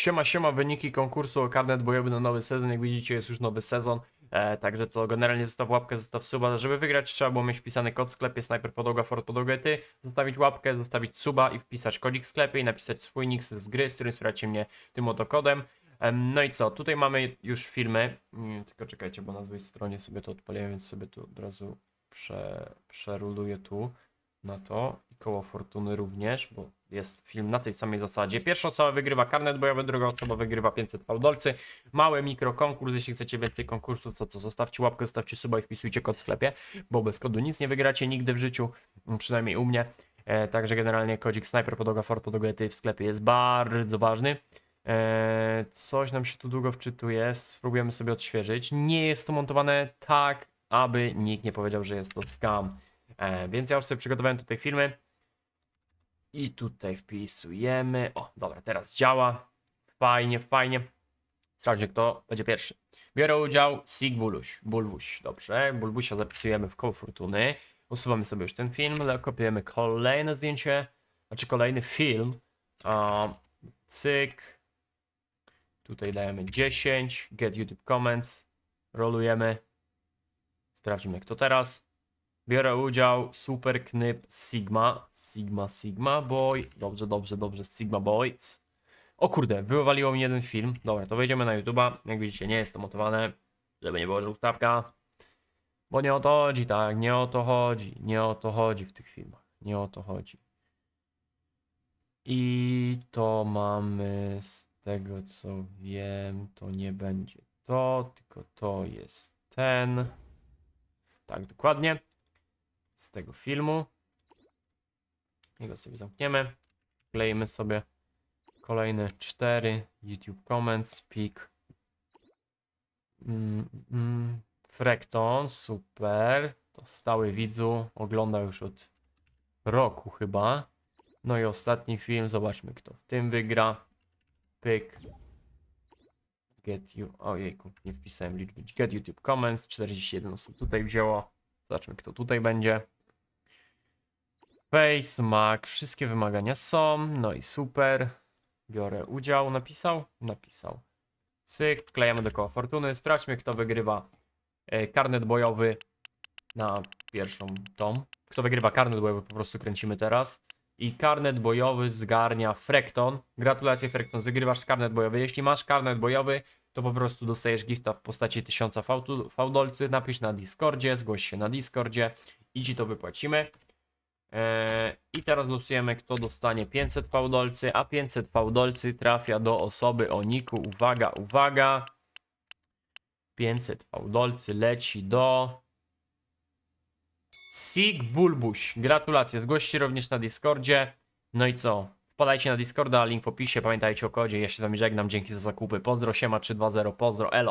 Siema, siema, wyniki konkursu o karnet bojowy na nowy sezon. Jak widzicie, jest już nowy sezon. E, także co, generalnie zostaw łapkę, zostaw suba. Żeby wygrać, trzeba było mieć wpisany kod w sklepie Sniper Podłoga for Podłogę Ty. Zostawić łapkę, zostawić suba i wpisać kodzik w sklepie i napisać swój nick z gry, z którym wspieracie mnie tym oto kodem. Em, No i co, tutaj mamy już filmy. Mm, Tylko czekajcie, bo na złej stronie sobie to odpaliłem, więc sobie tu od razu prze, przeruluję tu na to i koło fortuny również, bo jest film na tej samej zasadzie. Pierwsza osoba wygrywa karnet bojowy, druga osoba wygrywa 500 fałdolcy. Mały mikrokonkurs, jeśli chcecie więcej konkursów, to co, zostawcie łapkę, zostawcie suba i wpisujcie kod w sklepie, bo bez kodu nic nie wygracie nigdy w życiu, przynajmniej u mnie. E, także generalnie kodzik Sniper Podłoga For Podłoga Ty w sklepie jest bardzo ważny. E, coś nam się tu długo wczytuje, spróbujemy sobie odświeżyć. Nie jest to montowane tak, aby nikt nie powiedział, że jest to scam. E, więc ja już sobie przygotowałem tutaj filmy. I tutaj wpisujemy. O, dobra, teraz działa. Fajnie, fajnie. Sprawdźmy, kto będzie pierwszy. Biorę udział Sig Buluś. Bulbuś, dobrze. Bulbusia zapisujemy w koło fortuny. Usuwamy sobie już ten film, kopiujemy kolejne zdjęcie, znaczy kolejny film. A, cyk. Tutaj dajemy 10. Get YouTube Comments. Rolujemy. Sprawdźmy, kto teraz. Biorę udział, super knyp Sigma, Sigma, Sigma Boy, dobrze, dobrze, dobrze, Sigma Boys. O kurde, wywaliło mi jeden film, dobra, to wejdziemy na YouTube'a, jak widzicie nie jest to montowane, żeby nie było, że ustawka, bo nie o to chodzi, tak, nie o to chodzi, nie o to chodzi w tych filmach, nie o to chodzi. I to mamy, z tego co wiem, to nie będzie to, tylko to jest ten. Tak, dokładnie z tego filmu. Jego sobie zamkniemy. Klejmy sobie kolejne cztery YouTube comments, pik. Mm, mm, Frekton, super. To stały widzu, ogląda już od roku chyba. No i ostatni film, zobaczmy kto w tym wygra. Pyk. Get you. Ojejku, nie wpisałem liczby. Get YouTube comments. 41 osób tutaj wzięło. Zobaczmy, kto tutaj będzie. Face, Mac, wszystkie wymagania są. No i super. Biorę udział. Napisał? Napisał. Cyk, wklejamy do koła fortuny. Sprawdźmy, kto wygrywa e, karnet bojowy na pierwszą tom. Kto wygrywa karnet bojowy, po prostu kręcimy teraz. I karnet bojowy zgarnia Frekton. Gratulacje Frekton, zagrywasz karnet bojowy. Jeśli masz karnet bojowy, to po prostu dostajesz gifta w postaci 1000 fałtu- fałdolcy. Napisz na Discordzie, zgłoś się na Discordzie i ci to wypłacimy. Eee, I teraz losujemy, kto dostanie 500 fałdolcy, a 500 fałdolcy trafia do osoby o niku. Uwaga, uwaga. 500 fałdolcy leci do Sig Bulbuś. Gratulacje, zgłoś się również na Discordzie. No i co? Wpadajcie na Discorda, link w opisie, pamiętajcie o kodzie. Ja się z wami żegnam, dzięki za zakupy. Pozdro, siema 320, pozdro, elo.